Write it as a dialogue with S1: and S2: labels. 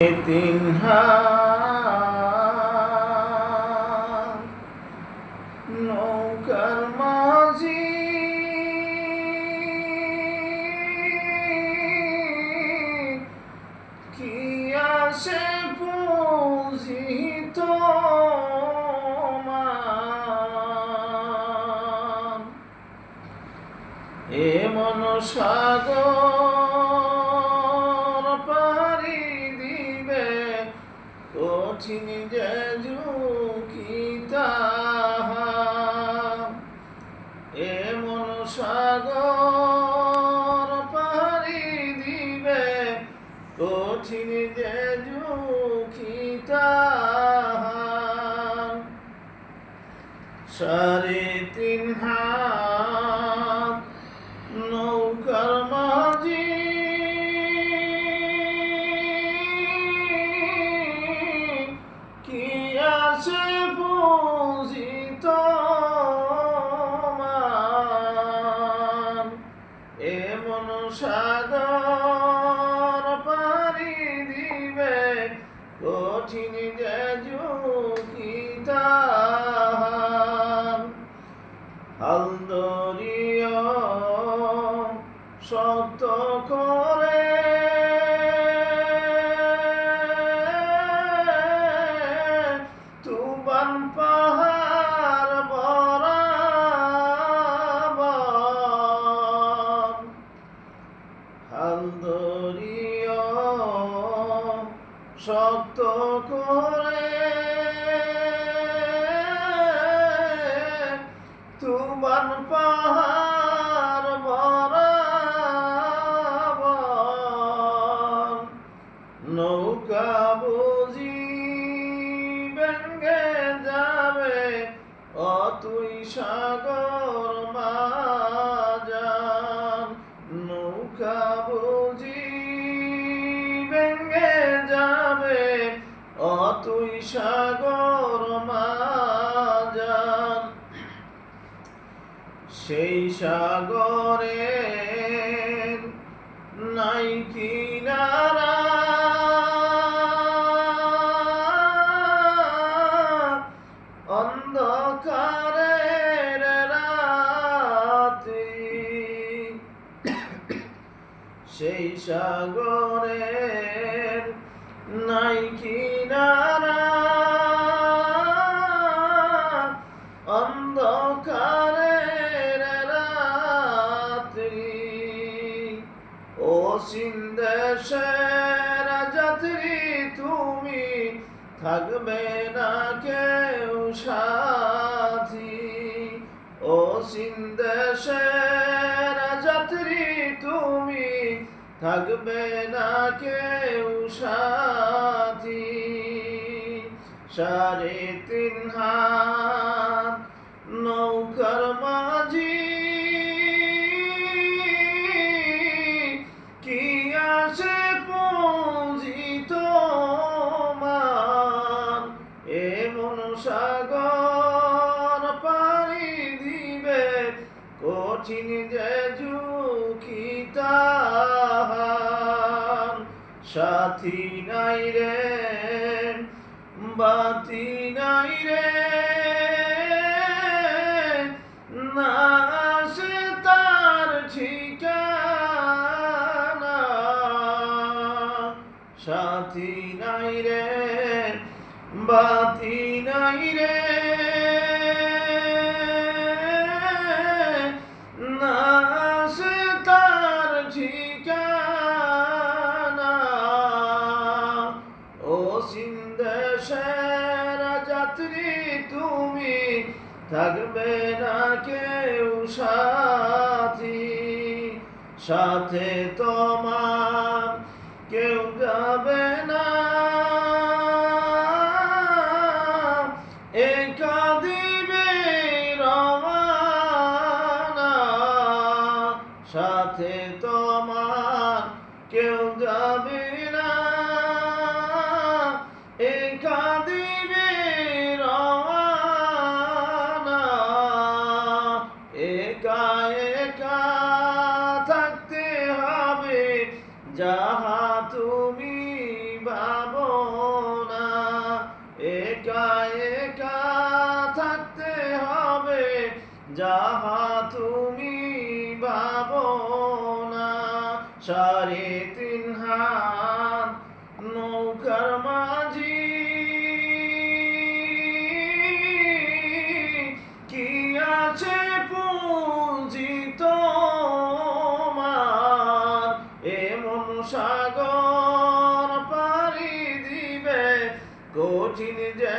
S1: তিন নৌকার মাঝি। কি আসে পুজিত এমন সাগর কঠিন যে ঝুঁকিতা এমন সাগর পারি দিবে কঠিন যে ঝুঁকিতা সাড়ে তিন হাত কঠিন যে ঝুঁকিতা হালদরিয় শক্ত করে নৌকা বুঝি ব্যঙ্গে যাবে, অতুই সাগর মাজান। নৌকা বুঝি ব্যঙ্গে যাবে, অতুই সাগর মাজান। সেই সাগরে নাই কিনারা সাগরের নাই কিনারা। অন্ধকারের রাত্রি ও সিন্দেশের যাত্রী, তুমি থাকবে না কেউ সাথী। ও সিন্দেশের থাকবে না কেউ সাথী। সাড়ে তিন হাত নৌকার মাঝি। কি আছে পুঁজিত মান এমন সাগর পারি দিবে, কঠিন যে ঝুঁকিতা সাথী নাই রে, বাতি নাই রে। না সে তার ঠিকানা। সাথী নাই রে, বাতি নাই রে। না সে তার ঠিকানা থাকবে না কেউ সাথী সাথে তোমার কেউ যাবে যাহা তুমি ভাবো না একা একা থাকতে হবে। যাহা তুমি ভাবো কোন সাগর পাড়ি দিবে। কঠিন যে